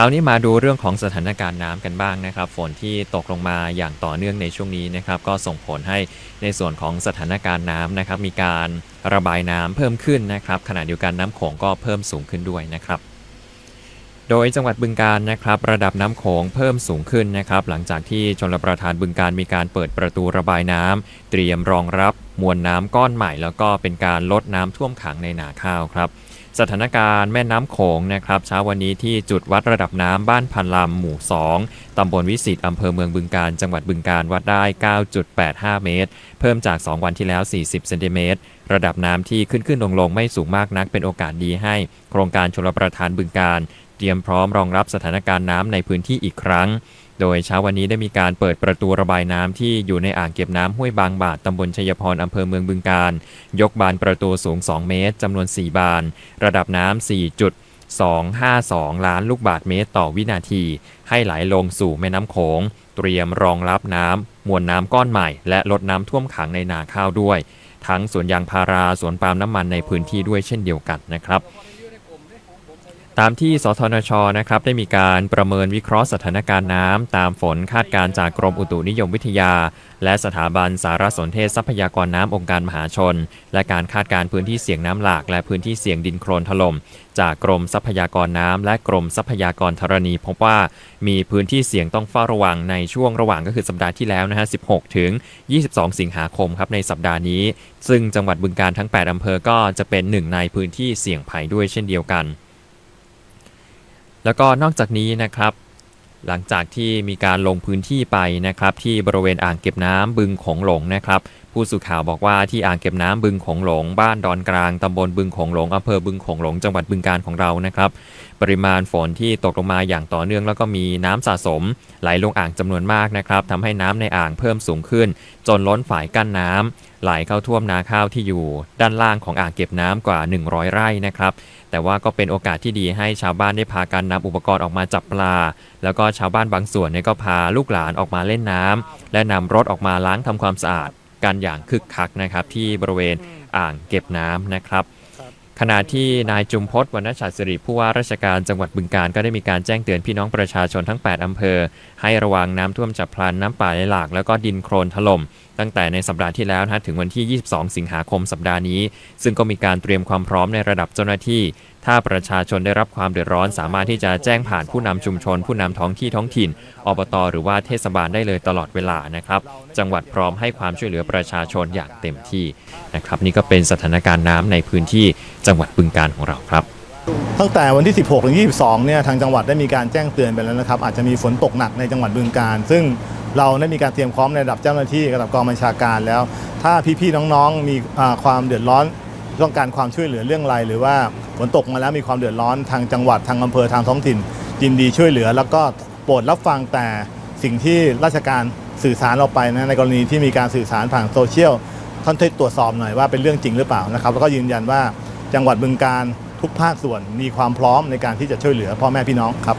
ราวนี้มาดูเรื่องของสถานการณ์น้ำกันบ้างนะครับ ฝนที่ตกลงมาอย่างต่อเนื่องในช่วงนี้นะครับก็ส่งผลให้ในส่วนของสถานการณ์น้ำนะครับ มีการระบายน้ำเพิ่มขึ้นนะครับขณะเดียวกันน้ำโขงก็เพิ่มสูงขึ้นด้วยนะครับโดยจังหวัดบึงการนะครับระดับน้ำโขงเพิ่มสูงขึ้นนะครับ หลังจากที่ชนรประทานบึงการมีการเปิดประตูระบายน้ำเตรียมรองรับมวลน้ำก้อนใหม่ แล้วก็เป็นการลดน้ำท่วมขังในนาข้าวครับ สถานการณ์แม่น้ำโขงนะครับเช้าวันนี้ที่จุดวัดระดับน้ำบ้านพันลำหมู่ 2 ตำบลวิสิตอำเภอเมืองบึงการ จังหวัดบึงการวัดได้ 9.85 เมตร เพิ่มจาก 2 วันที่แล้ว 40 เซนติเมตร ระดับน้ำที่ขึ้นขึ้นลงลงไม่สูงมากนักเป็นโอกาสดีให้ โครงการชลประทานบึงการ เตรียมพร้อมรองรับสถานการณ์น้ำในพื้นที่อีกครั้ง โดยเช้าวันนี้ได้มีการเปิดประตูระบายน้ำที่อยู่ในอ่างเก็บน้ำห้วยบางบาทตำบลชัยพรอำเภอเมืองบึงการ ยกบานประตูสูง 2 เมตรจำนวน 4 บาน ระดับน้ำ4.252 ล้านลูกบาทเมตรต่อวินาที ให้ไหลลงสู่แม่น้ำโขง เตรียมรองรับน้ำมวลน้ำก้อนใหม่ และลดน้ำท่วมขังในนาข้าวด้วย ทั้งสวนยางพาราสวนปาล์มน้ำมันในพื้นที่ด้วยเช่นเดียวกันนะครับ ตามที่สทนชนะครับได้มีการประเมินวิเคราะห์สถานการณ์น้ำตามฝนคาดการจากกรมอุตุนิยมวิทยา และสถาบันสารสนเทศทรัพยากรน้ำองค์การมหาชน และการคาดการพื้นที่เสี่ยงน้ำหลาก และพื้นที่เสี่ยงดินโคลนถล่มจากกรมทรัพยากรน้ำและกรมทรัพยากรธรณีพบว่ามีพื้นที่เสี่ยงต้องเฝ้าระวังในช่วงระหว่างก็คือสัปดาห์ที่แล้วนะฮะ 16 ถึง 22 สิงหาคมครับในสัปดาห์นี้ ซึ่งจังหวัดบึงการทั้ง 8 อำเภอก็จะเป็นหนึ่งในพื้นที่เสี่ยงภัยด้วยเช่นเดียวกัน แล้วก็นอกจากนี้นะครับ หลังจากที่มีการลงพื้นที่ไปนะครับ ที่บริเวณอ่างเก็บน้ำบึงโขงหลงนะครับ ผู้สื่อข่าวบอกว่าที่อ่างเก็บน้ำบึงโขงหลง บ้านดอนกลางตำบลบึงโขงหลงอำเภอบึงโขงหลงจังหวัดบึงการของเรานะครับ ปริมาณฝนที่ตกลงมาอย่างต่อเนื่อง แล้วก็มีน้ำสะสม ไหลลงอ่างจำนวนมากนะครับทำให้น้ำในอ่างเพิ่มสูงขึ้น จนล้นฝายกั้นน้ำ ไหลเข้าท่วมนาข้าวที่อยู่ด้านล่างของอ่างเก็บน้ำกว่า 100 ไร่นะครับ แต่ว่าก็เป็นโอกาสที่ดีให้ชาวบ้านได้พากันนำอุปกรณ์ออกมาจับปลา แล้วก็ชาวบ้านบางส่วนเนี่ยก็พาลูกหลานออกมาเล่นน้ำและนำรถออกมาล้างทำความสะอาดกันอย่างคึกคักนะครับ ที่บริเวณอ่างเก็บน้ำนะครับขณะที่นายจุมพศวรรณชัดสิริผู้ว่าราชการจังหวัดบึงการก็ได้มีการแจ้งเตือนพี่น้องประชาชนทั้ง 8 อำเภอ ให้ระวังน้ำท่วมฉับพลันน้ำป่าไหลหลากแล้วก็ดินโคลนถล่ม ตั้งแต่ในสัปดาห์ที่แล้วนะถึงวันที่ 22 สิงหาคมสัปดาห์นี้ ซึ่งก็มีการเตรียมความพร้อมในระดับเจ้าหน้าที่ ถ้าประชาชนได้รับความเดือดร้อน สามารถที่จะแจ้งผ่านผู้นำชุมชน ผู้นำท้องที่ท้องถิ่นอบตหรือว่าเทศบาลได้เลยตลอดเวลานะครับ จังหวัดพร้อมให้ความช่วยเหลือประชาชนอย่างเต็มที่นะครับนี่ก็เป็นสถานการณ์น้ำในพื้นที่จังหวัดบึงการของเราครับตั้งแต่วันที่ 16 ถึง 22 เนี่ย ทางจังหวัดได้มีการแจ้งเตือนไปแล้วนะครับ อาจจะมีฝนตกหนักในจังหวัดบึงการ ซึ่ง เราได้มีการเตรียมพร้อมในระดับเจ้าหน้าที่ระดับกองบัญชาการแล้ว ถ้าพี่ๆน้องๆมีความเดือดร้อนต้องการความช่วยเหลือเรื่องอะไรหรือว่าฝนตกมาแล้วมีความเดือดร้อนทางจังหวัดทางอำเภอทางท้องถิ่นยินดีช่วยเหลือ แล้วก็โปรดรับฟังแต่สิ่งที่ราชการสื่อสารเราไปนะในกรณีที่มีการสื่อสารผ่านโซเชียลท่านช่วยตรวจสอบหน่อยว่าเป็นเรื่องจริงหรือเปล่านะครับ แล้วก็ยืนยันว่าจังหวัดบึงการทุกภาคส่วนมีความพร้อมในการที่จะช่วยเหลือพ่อแม่พี่น้องครับ